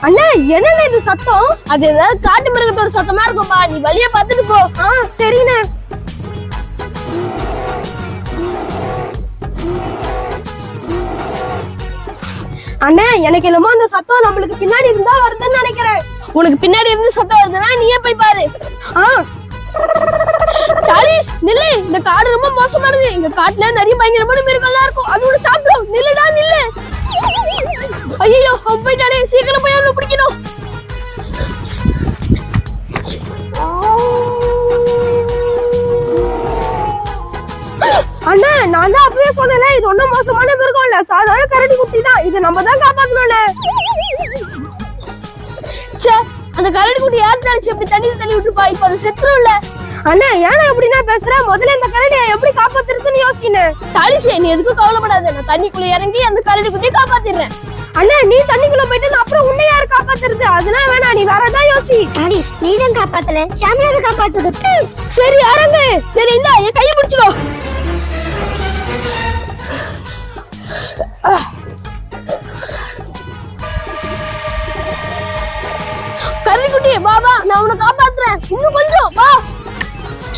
அண்ணா என்னண்ணே இது சத்தம்? அது ஏதாவது காட்டு மிருகத்தோட சத்தமா இருக்கும்பா நீ வழிய பார்த்துட்டு போ. ஆ சரிண்ணே. அண்ணா எனக்கு என்னமோ அந்த சத்தம் நம்மளுக்கு பின்னாடி இருந்தா வருதுன்னு நினைக்கிறேன். உனக்கு பின்னாடி இருந்து சத்தம் வருதுன்னா நீயே போய் பாரு. ஆ. தாலிஷ் நில்லு. இந்த காடு ரொம்ப மோசமானது. இந்த காட்டுல நிறைய பயங்கரமான மிருகம்லாம் இருக்கும். சொன்னேன்ல இது ஒண்ணும் மோசமான மிருகம் இல்ல. சாதாரண கரடி குட்டி தான் இது நம்ம தான் காப்பாத்தணும்ல ச்சே அந்த கரடி குட்டி யார் தாலிச்சு எப்படி தண்ணி தள்ளி விட்டுப்பா இப்ப அது செத்துரும் இல்ல. அண்ணா ஏன்னா எப்படின்னா பேசுற? முதல்ல இந்த கரடியை எப்படி காப்பாத்துறதுன்னு யோசினேன். தாலிஷே நீ எதுக்கும் கவலைப்படாத. நான் தண்ணிக்குள்ள இறங்கி அந்த கரடி குட்டியை காப்பாத்திடுறேன். அண்ணா நீ தண்ணிக்குள்ள போயிட்டு நான் அப்புறம் உன்னை யார் காப்பாத்துறது? அதெல்லாம் வேணாம் நீ வரதான் யோசி. தாலிஷ் நீ தான் காப்பாத்தல ஷாமியாவை காப்பாத்துது சரி அரங்கு. சரி இந்தா என் கையை பிடிச்சுக்கோ. குட்டி வா வா நான் உன்னை காப்பாத்துறேன். இன்னும் கொஞ்சம் வா.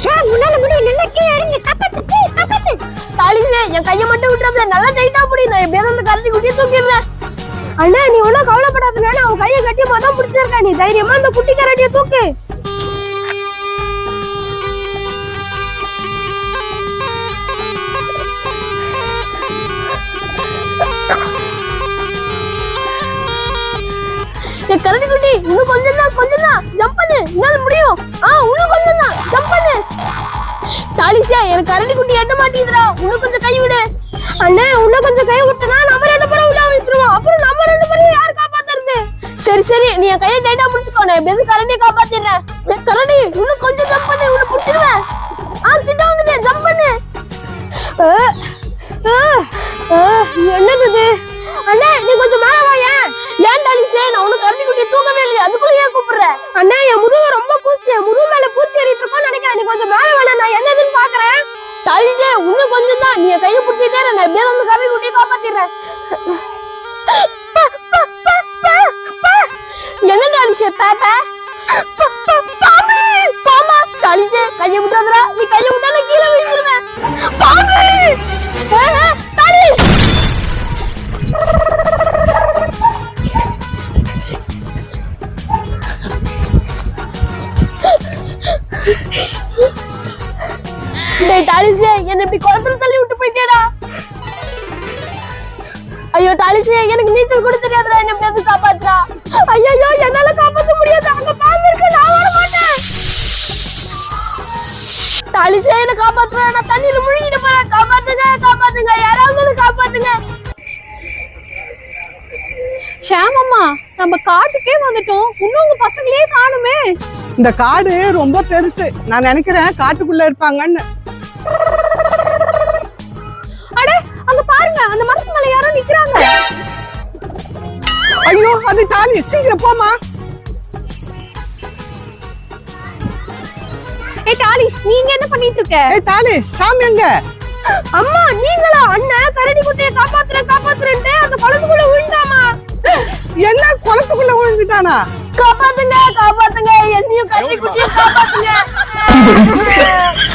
ஷாம் உன்னால முடியும் நல்லா கீழே இறங்கு. காப்பாத்து ப்ளீஸ் காப்பாத்து தாலிஷே என் கையை மட்டும் விட்டுறத. நல்லா டைட்டா பிடி. நான் எப்படியாவது அந்த கரடி குட்டியை தூக்கிடுறேன். அண்ணா நீ ஒன்னும் கவலைப்படாத நான் அவன் கையை கட்டி மதம் பிடிச்சிருக்க நீ தைரியமா அந்த குட்டி கரடியை தூக்கு. கரடி குட்டி இன்னும் கொஞ்சம் தான் கொஞ்சம் தான். ஜம்ப் பண்ணு என்னால முடியும். ஆ இன்னும் கொஞ்சம் தான். ஜம்ப் பண்ணு. தாலிஷா எனக்கு கரடி குட்டி எட்ட மாட்டேங்குதுடா. இன்னும் கொஞ்சம் கை விடு. அண்ணா இன்னும் கொஞ்சம் கை விட்டனா நம்ம ரெண்டு பேரும் உள்ள விழுத்துருவோம் அப்புறம் நம்ம ரெண்டு பேரும் யார் காப்பாத்துறது? சரி சரி நீ என் கையை டைட்டா பிடிச்சுக்கோ. நான் எப்படியாவது கரண்டியை காப்பாத்திடுறேன். கரடி இன்னும் கொஞ்சம் ஜம்ப் பண்ணு. உன்னை பிடிச்சிருவேன். ஆ கிட்ட வந்துட்டேன் ஜம்ப் பண்ணு. ஆ, ஆ, ஆ, என்னது அண்ணே அண்ணா நீ கொஞ்சம் மேல வாயேன். தாலிஷே நான் உனக்கு கரடி குட்டியை தூக்கவே இல்லையா. அதுக்குள்ள ஏன் கூப்பிடுற? அண்ணா என் முதுகு ரொம்ப பூச்சி முதுகு மேல பூச்சி ஏறிட்டு இருக்கோம்னு நினைக்கிறேன். நீ கொஞ்சம் மேல வேணா நான் என்னதுன்னு பாக்குறேன். தாலிஷே இன்னும் கொஞ்சம் தான். நீ கையை பிடிச்சிட்டே நான் எப்படியாவது அந்த கரடி குட்டியை காப்பாத்திடுறேன். என்ன தாலிஷே பேப்ப? பாமா தாலிஷே கையை விட்டாதடா நீ கையை விட்டா நான் கீழே விழுந்துருவேன். டேய் என்ன இப்படி குளத்துல தள்ளி விட்டு போயிட்டேடா. ஐயோ டாலிஸே எனக்கு நீச்சல் கூட தெரியாதுடா என்ன எப்படியாவது காப்பாத்துறா. ஐயோ என்னால காப்பாத்த முடியாது. அங்க பாம்பு இருக்கு நான் வர மாட்டேன். டாலிஸே என்ன காப்பாத்துறா. நான் தண்ணியில முழுகிட்டு போறேன். காப்பாத்துங்க காப்பாத்துங்க. யாராவது காப்பாத்துங்க. ஷாமம்மா நம்ம காட்டுக்கே வந்துட்டோம். இன்னும் உங்க பசங்களே காணுமே. இந்த காடு ரொம்ப பெருசு. நான் நினைக்கிறேன் காட்டுக்குள்ள இருப்பாங்கன்னு. அட அங்க பாருங்க அந்த மரத்து மேல யாரோ நிக்கிறாங்க. ஐயோ அது டாலி சீக்கிரம் போமா ஏய் டாலி நீங்க என்ன பண்ணிட்டு இருக்க? ஏய் டாலி ஷாம் எங்க? அம்மா நீங்களா? அண்ணன் கரடி குட்டியை காப்பாத்துறேன் காப்பாத்துறேன்ட்டு அந்த குளத்துக்குள்ள விழுந்தாமா? என்ன குளத்துக்குள்ள விழுந்துட்டானா? காப்பாத்துங்க காப்பாத்துங்க என்னையும் கட்டி குட்டியும் காப்பாத்துங்க.